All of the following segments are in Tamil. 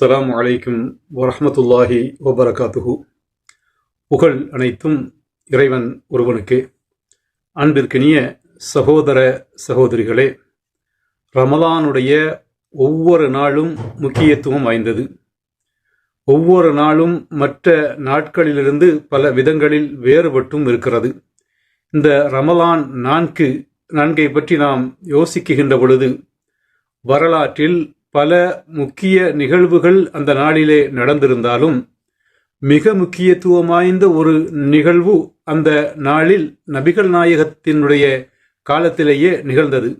அஸ்லாம் அலைக்கும் வரமத்துல்லாஹி வபரகாத்துஹு. புகழ் அனைத்தும் இறைவன் ஒருவனுக்கு. அன்பிற்கினிய சகோதர சகோதரிகளே ரமலானுடைய ஒவ்வொரு நாளும் முக்கியத்துவம் வாய்ந்தது. ஒவ்வொரு நாளும் மற்ற நாட்களிலிருந்து பல விதங்களில் வேறுபட்டும் இருக்கிறது. இந்த ரமலான் நான்கு நான்கை பற்றி நாம் யோசிக்குகின்ற பொழுது வரலாற்றில் பல முக்கிய நிகழ்வுகள் அந்த நாளிலே நடந்திருந்தாலும் மிக முக்கியத்துவம் வாய்ந்த ஒரு நிகழ்வு அந்த நாளில் நபிகள் நாயகத்தினுடைய காலத்திலேயே நிகழ்ந்தது.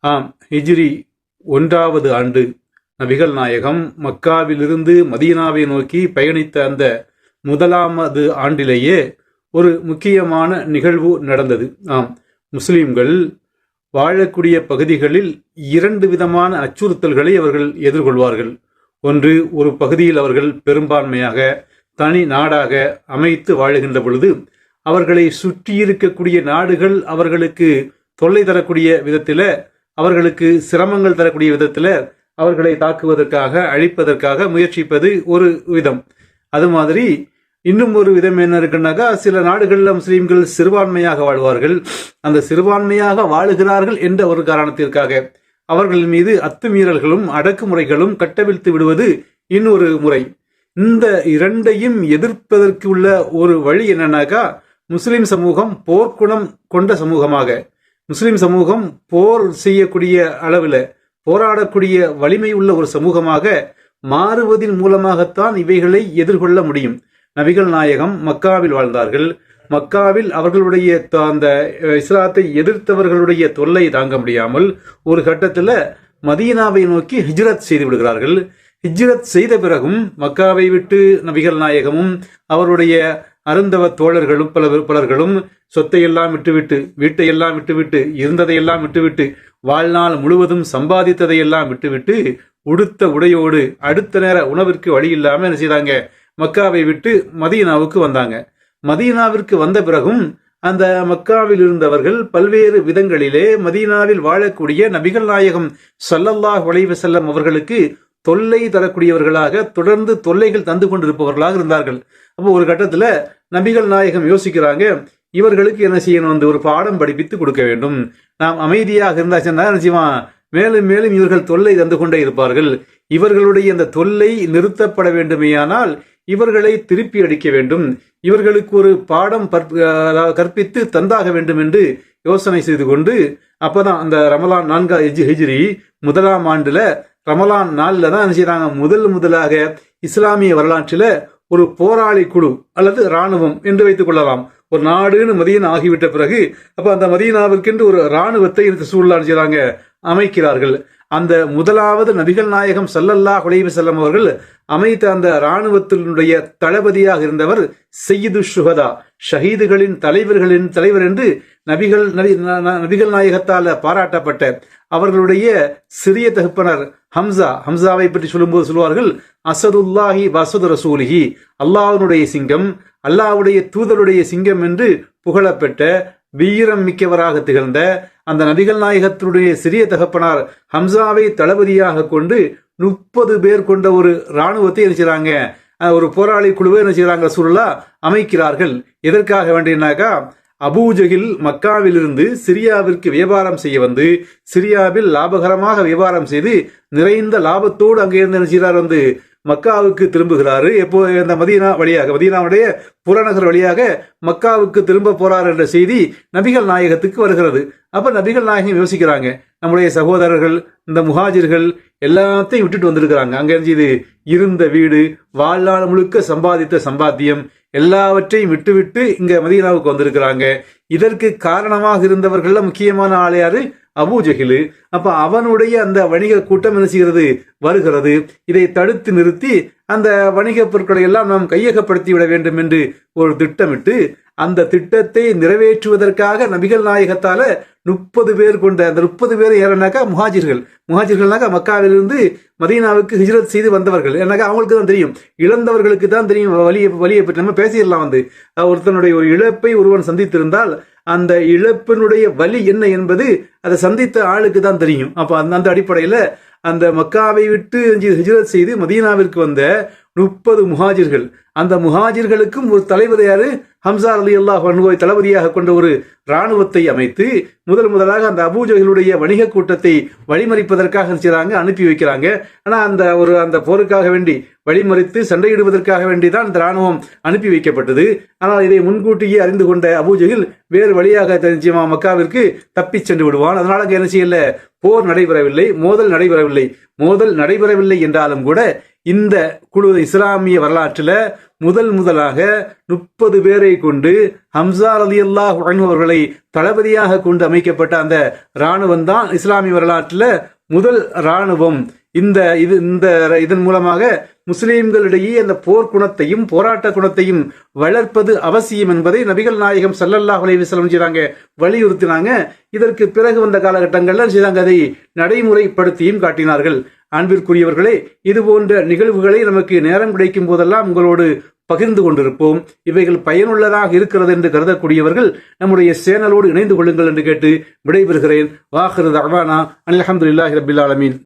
ஆம் ஹிஜ்ரி ஒன்றாவது ஆண்டு நபிகள் நாயகம் மக்காவிலிருந்து மதீனாவை நோக்கி பயணித்த அந்த முதலாமது ஆண்டிலேயே ஒரு முக்கியமான நிகழ்வு நடந்தது. ஆம் முஸ்லிம்கள் வாழக்கூடிய பகுதிகளில் இரண்டு விதமான அச்சுறுத்தல்களை அவர்கள் எதிர்கொள்வார்கள். ஒன்று ஒரு பகுதியில் அவர்கள் பெரும்பான்மையாக தனி நாடாக அமைத்து வாழுகின்ற பொழுது அவர்களை சுற்றி இருக்கக்கூடிய நாடுகள் அவர்களுக்கு தொல்லை தரக்கூடிய விதத்தில் அவர்களுக்கு சிரமங்கள் தரக்கூடிய விதத்தில் அவர்களை தாக்குவதற்காக அழிப்பதற்காக முயற்சிப்பது ஒரு விதம். அது மாதிரி இன்னும் ஒரு விதம் என்ன இருக்குன்னாக்கா சில நாடுகளில் முஸ்லீம்கள் சிறுபான்மையாக வாழ்வார்கள். அந்த சிறுபான்மையாக வாழுகிறார்கள் என்ற ஒரு காரணத்திற்காக அவர்கள் மீது அத்துமீறல்களும் அடக்குமுறைகளும் கட்டவிழ்த்து விடுவது இன்னொரு முறை. இந்த இரண்டையும் எதிர்ப்பதற்கு உள்ள ஒரு வழி என்னன்னாக்கா முஸ்லிம் சமூகம் போர்க்குணம் கொண்ட சமூகமாக. முஸ்லிம் சமூகம் போர் செய்யக்கூடிய அளவில் போராடக்கூடிய வலிமை உள்ள ஒரு சமூகமாக மாறுவதன் மூலமாகத்தான் இவைகளை எதிர்கொள்ள முடியும். நபிகள் நாயகம் மக்காவில் வாழ்ந்தார்கள். மக்காவில் அவர்களுடைய அந்த இஸ்லாத்தை எதிர்த்தவர்களுடைய தொல்லை தாங்க முடியாமல் ஒரு கட்டத்தில் மதீனாவை நோக்கி ஹிஜ்ரத் செய்து விடுகிறார்கள். ஹிஜ்ரத் செய்த பிறகும் மக்காவை விட்டு நபிகள் நாயகமும் அவருடைய அருந்தவ தோழர்களும் பல பலர்களும் சொத்தை எல்லாம் விட்டுவிட்டு வீட்டையெல்லாம் விட்டுவிட்டு இருந்ததையெல்லாம் விட்டுவிட்டு வாழ்நாள் முழுவதும் சம்பாதித்ததையெல்லாம் விட்டுவிட்டு உடுத்த உடையோடு அடுத்த நேர உணவிற்கு வழி இல்லாமல் என்ன செய்தாங்க? மக்காவை விட்டு மதீனாவுக்கு வந்தாங்க. மதீனாவிற்கு வந்த பிறகும் அந்த மக்காவில் இருந்தவர்கள் பல்வேறு விதங்களிலே மதீனாவில் வாழக்கூடிய நபிகள் நாயகம் சல்லல்லாஹ் அலைஹி செல்லம் அவர்களுக்கு தொல்லை தரக்கூடியவர்களாக தொடர்ந்து தொல்லைகள் தந்து கொண்டிருப்பவர்களாக இருந்தார்கள். அப்போ ஒரு கட்டத்தில் நபிகள் நாயகம் யோசிக்கிறாங்க இவர்களுக்கு என்ன செய்யணும்? வந்து ஒரு பாடம் படிப்பித்து கொடுக்க வேண்டும். நாம் அமைதியாக இருந்தாச்சுன்னா என்ன மேலும் மேலும் இவர்கள் தொல்லை தந்து கொண்டே இருப்பார்கள். இவர்களுடைய அந்த தொல்லை நிறுத்தப்பட வேண்டுமேயானால் இவர்களை திருப்பி அடிக்க வேண்டும். இவர்களுக்கு ஒரு பாடம் கற்பித்து தந்தாக வேண்டும் என்று யோசனை செய்து கொண்டு அப்பதான் அந்த ரமலான் நான்கா ஹிஜ்- ஹிஜ்ரி முதலாம் ஆண்டுல ரமலான் நாளில் தான் என்ன செய்றாங்க? முதல் முதலாக இஸ்லாமிய வரலாற்றில் ஒரு போராளி குழு அல்லது ராணுவம் என்று வைத்துக் கொள்ளலாம். ஒரு நாடுன்னு மதியன் ஆகிவிட்ட பிறகு அப்ப அந்த மதியனாவிற்கென்று ஒரு இராணுவத்தை இந்த சூழலான் செய்கிறாங்க அமைக்கிறார்கள். அந்த முதலாவது நபிகள் நாயகம் சல்லல்லா குலைவி செல்லம் அவர்கள் அமைத்த அந்த இராணுவத்தினுடைய தளபதியாக இருந்தவர் செய்யுது சுகதா ஷஹீதுகளின் தலைவர்களின் தலைவர் என்று நபிகள் நபிகள் நாயகத்தால் பாராட்டப்பட்ட அவர்களுடைய சிறிய தகப்பனர் ஹம்சா. ஹம்சாவை பற்றி சொல்லும்போது சொல்வார்கள் அசதுல்லாஹி வசது ரசூலிஹி. அல்லாஹனுடைய சிங்கம் அல்லாஹ்வுடைய தூதருடைய சிங்கம் என்று புகழப்பெற்ற வீரம் மிக்கவராக திகழ்ந்த அந்த நபிகள் நாயகத்தினுடைய சிறிய தகப்பனார் ஹம்சாவை தளபதியாக கொண்டு முப்பது பேர் கொண்ட ஒரு இராணுவத்தை என்ன செய்கிறாங்க ஒரு போராளி குழுவை என்ன செய்கிறாங்க சுருளா அமைக்கிறார்கள். எதற்காக வேண்டியனாக்கா அபூஜகில் மக்காவிலிருந்து சிரியாவிற்கு வியாபாரம் செய்ய வந்து சிரியாவில் லாபகரமாக வியாபாரம் செய்து நிறைந்த லாபத்தோடு அங்கே இருந்து என்ன வந்து மக்காவுக்கு திரும்புகிறாரு. எப்போ இந்த மதீனா வழியாக மதீனாவுடைய புறநகர் வழியாக மக்காவுக்கு திரும்ப போறார் என்ற செய்தி நபிகள் நாயகத்துக்கு வருகிறது. அப்ப நபிகள் நாயகம் யோசிக்கிறாங்க நம்முடைய சகோதரர்கள் இந்த முஹாஜிர்கள் எல்லாத்தையும் விட்டுட்டு வந்திருக்கிறாங்க. அங்கேருந்து இது இருந்த வீடு வாழ்நாள் முழுக்க சம்பாதித்த சம்பாத்தியம் எல்லாவற்றையும் விட்டுவிட்டு இங்கே மதீனாவுக்கு வந்திருக்கிறாங்க. இதற்கு காரணமாக இருந்தவர்கள்ல முக்கியமான ஆள் யாரு? அபூ அப்ப அவனுடைய அந்த வணிக கூட்டம் என்ன செய்கிறது? வருகிறது. இதை தடுத்து நிறுத்தி அந்த வணிக பொருட்களை எல்லாம் நாம் கையகப்படுத்தி விட வேண்டும் என்று ஒரு திட்டமிட்டு அந்த திட்டத்தை நிறைவேற்றுவதற்காக நபிகள் நாயகத்தால முப்பது பேர் கொண்ட அந்த முப்பது பேர் யாருனாக்கா முஹாஜிர்கள். முஹாஜிர்கள்னாக்கா மக்காவிலிருந்து மதீனாவுக்கு ஹிஜ்ரத் செய்து வந்தவர்கள். ஏன்னாக்கா அவங்களுக்கு தான் தெரியும். இழந்தவர்களுக்கு தான் தெரியும். வழியை வழியை பற்றி. நம்ம பேசிடலாம் வந்து. ஒருத்தனுடைய ஒரு இழப்பை ஒருவன் சந்தித்திருந்தால் அந்த இழப்பினுடைய வலி என்ன என்பது அதை சந்தித்த ஆளுக்கு தான் தெரியும். அப்போ அந்த அந்த அடிப்படையில் அந்த மக்காவை விட்டு ஹிஜ்ரத் செய்து மதீனாவிற்கு வந்த முப்பது முஹாஜிர்கள். அந்த முஹாஜிர்களுக்கும் ஒரு தலைவர் யாரு? ஹம்சா அலி அல்லாஹ் அனுபவை தளபதியாக கொண்ட ஒரு இராணுவத்தை அமைத்து முதல் முதலாக அந்த அபூஜகளுடைய வணிக கூட்டத்தை வழிமறிப்பதற்காக செய்கிறாங்க அனுப்பி வைக்கிறாங்க. ஆனால் அந்த ஒரு அந்த போருக்காக வேண்டி வழிமறித்து சண்டையிடுவதற்காக வேண்டிதான் இந்த ராணுவம் அனுப்பி வைக்கப்பட்டது. ஆனால் இதை முன்கூட்டியே அறிந்து கொண்ட அபூஜகில் வேறு வழியாக தெரிஞ்சுமா மக்காவிற்கு தப்பிச் சென்று விடுவான். அதனால அங்க என்ன செய்யல? போர் நடைபெறவில்லை மோதல் நடைபெறவில்லை. மோதல் நடைபெறவில்லை என்றாலும் கூட இந்த குழு இஸ்லாமிய வரலாற்றில் முதல் முதலாக முப்பது பேரை கொண்டு ஹம்சா அலி அல்லாஹ் அவர்களை தளபதியாக கொண்டு அமைக்கப்பட்ட அந்த இராணுவம் தான் இஸ்லாமிய வரலாற்றில் முதல் இராணுவம். இந்த இது இந்த இதன் மூலமாக முஸ்லீம்களிடையே அந்த போர் குணத்தையும் போராட்ட குணத்தையும் வளர்ப்பது அவசியம் என்பதை நபிகள் நாயகம் சல்லல்லாஹ் அலைஹி வஸல்லம் செய்றாங்க வலியுறுத்தினாங்க. இதற்கு பிறகு வந்த காலகட்டங்கள்ல செய்தாங்க? அதை நடைமுறைப்படுத்தியும் காட்டினார்கள். அன்பிற்குரியவர்களே இது போன்ற நிகழ்வுகளை நமக்கு நேரம் கிடைக்கும் போதெல்லாம் உங்களோடு பகிர்ந்து கொண்டிருப்போம். இவைகள் பயனுள்ளதாக இருக்கிறது என்று கருதக்கூடியவர்கள் நம்முடைய சேனலோடு இணைந்து கொள்ளுங்கள் என்று கேட்டு விடைபெறுகிறேன். வாஹிரு அஹ்வானா அலமதுல்லாஹி ரபில் ஆலமீன்.